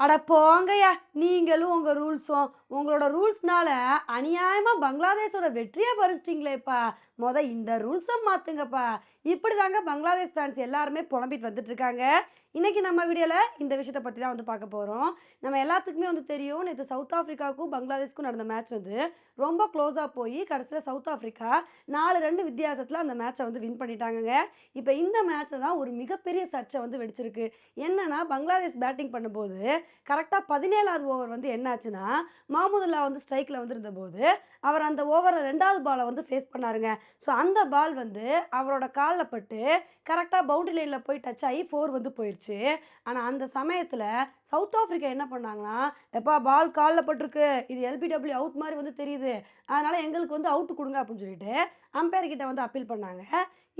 அட போங்கய்யா நீங்களும் உங்கள் ரூல்ஸும் உங்களோட ரூல்ஸ்னால அநியாயமா பங்களாதேஷோட வெற்றியை பறிச்சிட்டிங்களேப்பா. முத இந்த ரூல்ஸை மாத்துங்கப்பா. இப்படி தாங்க பங்களாதேஷ் ஃபேன்ஸ் எல்லாருமே புலம்பிட்டு வந்துட்டு இருக்காங்க இன்றைக்கி நம்ம வீடியோவில் இந்த விஷயத்தை பற்றி தான் வந்து பார்க்க போகிறோம் நம்ம எல்லாத்துக்குமே வந்து தெரியும் நேற்று சவுத் ஆஃப்ரிக்காவுக்கும் பங்களாதேஷ்க்கும் நடந்த மேட்ச் வந்து ரொம்ப க்ளோஸாக போய் கடைசியில் சவுத் ஆஃப்ரிக்கா நாலு ரெண்டு வித்தியாசத்தில் அந்த மேட்சை வந்து வின் பண்ணிட்டாங்கங்க. இப்போ இந்த மேட்ச்சில் தான் ஒரு மிகப்பெரிய சர்ச்சை வந்து வெடிச்சிருக்கு. என்னென்னா பங்களாதேஷ் பேட்டிங் பண்ணும்போது கரெக்டாக பதினேழாவது ஓவர் வந்து என்னாச்சுன்னா மாமுதுல்லா வந்து ஸ்ட்ரைக்கில் வந்து இருந்தபோது அவர் அந்த ஓவரை ரெண்டாவது பாலை வந்து ஃபேஸ் பண்ணாருங்க. ஸோ அந்த பால் வந்து அவரோட காலில் பட்டு கரெக்டாக பவுண்டரி லைனில் போய் டச் ஆகி ஃபோர் வந்து போயிடுச்சு ஆனால் அந்த சமயத்தில் சவுத் ஆஃப்ரிக்கா என்ன பண்ணாங்கன்னா எப்பா பால் காலில் பட்டிருக்கு. இது எல்பிடபிள்யூ அவுட் மாதிரி வந்து தெரியுது. அதனால் எங்களுக்கு வந்து அவுட் கொடுங்க அப்படின்னு சொல்லிட்டு அம்பையர் கிட்ட வந்து அப்பீல் பண்ணாங்க.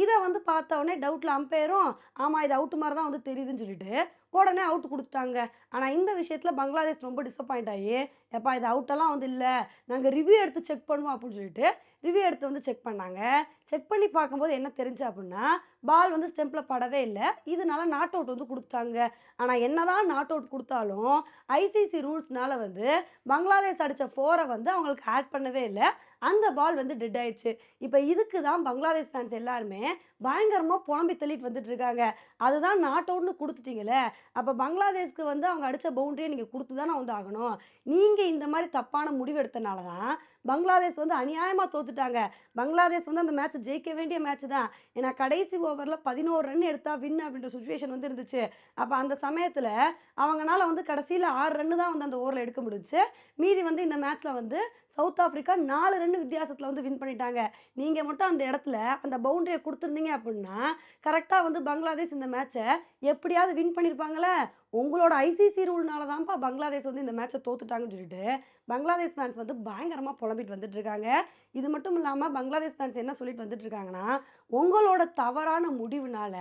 இதை வந்து பார்த்த உடனே டவுட்டில் அம்பையரும் ஆமாம் இது அவுட்டு மாதிரி தான் வந்து தெரியுதுன்னு சொல்லிட்டு உடனே அவுட் கொடுத்துட்டாங்க. ஆனால் இந்த விஷயத்தில் பங்களாதேஷ் ரொம்ப டிசப்பாயிண்ட் ஆகி எப்பா இது அவுட்டெல்லாம் வந்து இல்லை. நாங்கள் ரிவ்யூ எடுத்து செக் பண்ணுவோம் அப்படின்னு சொல்லிட்டு ரிவ்யூ எடுத்து வந்து செக் பண்ணாங்க. செக் பண்ணி பார்க்கும்போது என்ன தெரிஞ்சு அப்படின்னா பால் வந்து ஸ்டெம்பில் படவே இல்லை. இதனால நாட் அவுட் வந்து கொடுத்தாங்க ஆனால் என்னதான் நாட் அவுட் கொடுத்தாலும் ஐசிசி ரூல்ஸ்னால வந்து பங்களாதேஷ் அடித்த ஃபோரை வந்து அவங்களுக்கு ஆட் பண்ணவே இல்லை. அந்த பால் வந்து டெட் ஆயிடுச்சு. இப்போ இதுக்கு தான் பங்களாதேஷ் ஃபேன்ஸ் எல்லாருமே பயங்கரமாக புலம்பி தள்ளிட்டு வந்துட்டு இருக்காங்க அதுதான் நாட் அவுட்னு கொடுத்துட்டீங்களே. அப்போ பங்களாதேஷ்க்கு வந்து அவங்க அடித்த பவுண்டரியை நீங்கள் கொடுத்து தானே வந்து ஆகணும். நீங்கள் இந்த மாதிரி தப்பான முடிவு எடுத்தனால தான் பங்களாதேஷ் வந்து அநியாயமாக தோத்துட்டாங்க. பங்களாதேஷ் வந்து அந்த மேட்ச் ஜெயிக்க வேண்டிய மேட்ச் தான். ஏன்னா கடைசி ஓவரில் பதினோரு ரன் எடுத்தால் வின் அப்படின்ற சுச்சுவேஷன் வந்து இருந்துச்சு. அப்போ அந்த சமயத்தில் அவங்களால வந்து கடைசியில் ஆறு ரன்னு தான் வந்து அந்த ஓவரில் எடுக்க முடிஞ்சு மீதி வந்து இந்த மேட்ச்சில் வந்து சவுத் ஆஃப்ரிக்கா நாலு ரன் வித்தியாசத்தில் வந்து வின் பண்ணிட்டாங்க. நீங்கள் மட்டும் அந்த இடத்துல அந்த பவுண்டரியை கொடுத்துருந்தீங்க அப்படின்னா கரெக்டாக வந்து பங்களாதேஷ் இந்த மேட்சை எப்படியாவது வின் பண்ணியிருப்பாங்களே உங்களோட ஐசிசி ரூல்னால தான்ப்பா பங்களாதேஷ் வந்து இந்த மேட்சை தோத்துட்டாங்கன்னு சொல்லிட்டு பங்களாதேஷ் ஃபேன்ஸ் வந்து பயங்கரமாக புலம்பிட்டு வந்துட்டு இருக்காங்க இது மட்டும் இல்லாமல் பங்களாதேஷ் ஃபேன்ஸ் என்ன சொல்லிட்டு வந்துட்டு இருக்காங்கன்னா உங்களோட தவறான முடிவுனால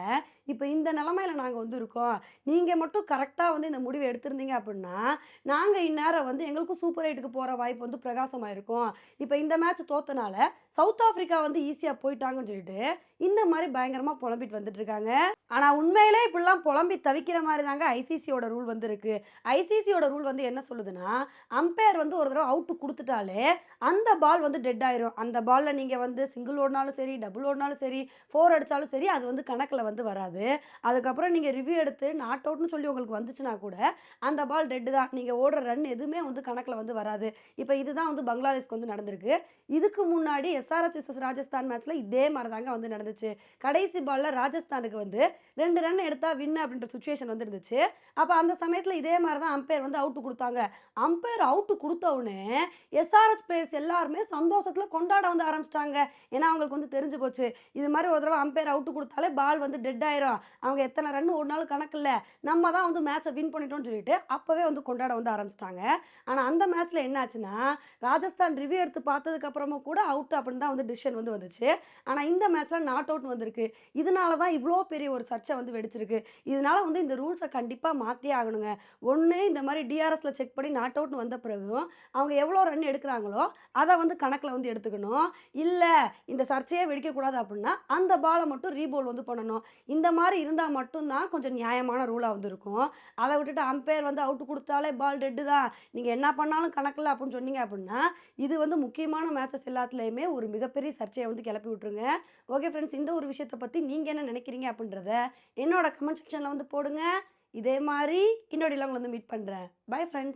இப்போ இந்த நிலமையில நாங்கள் வந்து இருக்கோம் நீங்கள் மட்டும் கரெக்டாக வந்து இந்த முடிவை எடுத்திருந்தீங்க அப்படின்னா நாங்கள் இந்நேரம் வந்து எங்களுக்கும் சூப்பர் எயிட்டுக்கு போகிற வாய்ப்பு வந்து பிரகாசமாக இருக்கும் இப்போ இந்த மேட்ச் தோத்தனால சவுத் ஆஃப்ரிக்கா வந்து ஈஸியாக போயிட்டாங்கன்னு சொல்லிட்டு இந்த மாதிரி பயங்கரமாக புலம்பிட்டு வந்துட்டு இருக்காங்க ஆனால் உண்மையிலே இப்படிலாம் புலம்பி தவிக்கிற மாதிரி தாங்க ஐசிசியோட ரூல் வந்து இருக்கு ஐசிசியோட ரூல் வந்து என்ன சொல்லுதுன்னா அம்பையர் வந்து ஒரு தடவை அவுட்டு கொடுத்துட்டாலே அந்த பால் வந்து டெட் ஆயிரும். அந்த பாலில் நீங்கள் வந்து சிங்கிள் ஓடினாலும் சரி டபுள் ஓடினாலும் சரி ஃபோர் அடித்தாலும் சரி அது வந்து கணக்கில் வந்து வராது. அதுக்கப்புறம் நீங்கள் ரிவ்யூ எடுத்து நாட் அவுட்னு சொல்லி உங்களுக்கு வந்துச்சுன்னா கூட அந்த பால் டெட்டு தான். நீங்கள் ஓடுற ரன் எதுவுமே வந்து கணக்கில் வந்து வராது. இப்போ இதுதான் வந்து பங்களாதேஷ்க்கு வந்து நடந்திருக்கு. இதுக்கு முன்னாடி எஸ்ஆர்எச்எஸ்எஸ் ராஜஸ்தான் மேட்ச்சில் இதே மாதிரி தாங்க வந்து நடந்துச்சு. கடைசி பாலில் ராஜஸ்தானுக்கு வந்து ரெண்டு ரன் எடுத்தால் வின் அப்படின்ற சுச்சுவேஷன் வந்து இருந்துச்சு அப்போ அந்த சமயத்தில் இதே மாதிரி தான் அம்பையர் வந்து அவுட்டு கொடுத்தாங்க. அம்பையர் அவுட்டு கொடுத்த உடனே பிளேயர்ஸ் எல்லாருமே சந்தோஷத்தில் கொண்டாட வந்து ஆரம்பிச்சிட்டாங்க. ஏன்னா அவங்களுக்கு வந்து தெரிஞ்சு போச்சு. இது மாதிரி ஒரு தடவை அம்பையர் அவுட்டு கொடுத்தாலே பால் வந்து டெட் ஆயிரும். அவங்க எத்தனை ரன் ஓடினாலும் கணக்கு இல்லை. நம்ம தான் வந்து மேட்சை வின் பண்ணிட்டோம்னு சொல்லிட்டு அப்போவே வந்து கொண்டாட வந்து ஆரம்பிச்சிட்டாங்க. ஆனால் அந்த மேட்ச்சில் என்னாச்சுன்னா ராஜஸ்தான் ரிவ்யூ எடுத்து பார்த்ததுக்கு அப்புறமா கூட அவுட் அப்படின்னு தான் வந்து டிசிஷன் வந்து வந்துச்சு. ஆனால் இந்த மேட்ச்சில் நாட் அவுட் வந்திருக்கு. இதனால தான் இவ்வளோ பெரிய ஒரு சர்ச்சை வந்து வெடிச்சிருக்கு. இதனால வந்து இந்த ரூல்ஸை கண்டிப்பாக மாற்றியே ஆகணுங்க. ஒன்று இந்த மாதிரி டிஆர்எஸில் செக் பண்ணி நாட் அவுட்னு வந்த பிறகும் அவங்க எவ்வளோ ரன் எடுக்கிறாங்களோ அதை வந்து கணக்கில் வந்து எடுத்துக்கணும். இல்லை இந்த சர்ச்சையே வெடிக்கக்கூடாது அப்படின்னா அந்த பாலை மட்டும் ரீபோல் வந்து பண்ணணும். இந்த மாதிரி இருந்தால் மட்டும்தான் கொஞ்சம் நியாயமான ரூலாக வந்து இருக்கும். அதை விட்டுட்டு அம்பையர் வந்து அவுட் கொடுத்தாலே பால் டெட்டு தான். நீங்கள் என்ன பண்ணாலும் கணக்கில் அப்படின்னு சொன்னீங்க அப்படின்னா இது வந்து முக்கியமான மேட்சஸ் எல்லாத்துலேயுமே ஒரு மிகப்பெரிய சர்ச்சையை வந்து கிளப்பி விட்ருங்க ஓகே ஃப்ரெண்ட்ஸ் இந்த ஒரு விஷயத்தை பற்றி நீங்கள் என்ன நினைக்கிறீங்க அப்படின்றத என்னோட கமெண்ட் செக்ஷனில் வந்து போடுங்க. இதே மாதிரி இன்னொரு உங்களை வந்து மீட் பண்ணுறேன் பை ஃப்ரெண்ட்ஸ்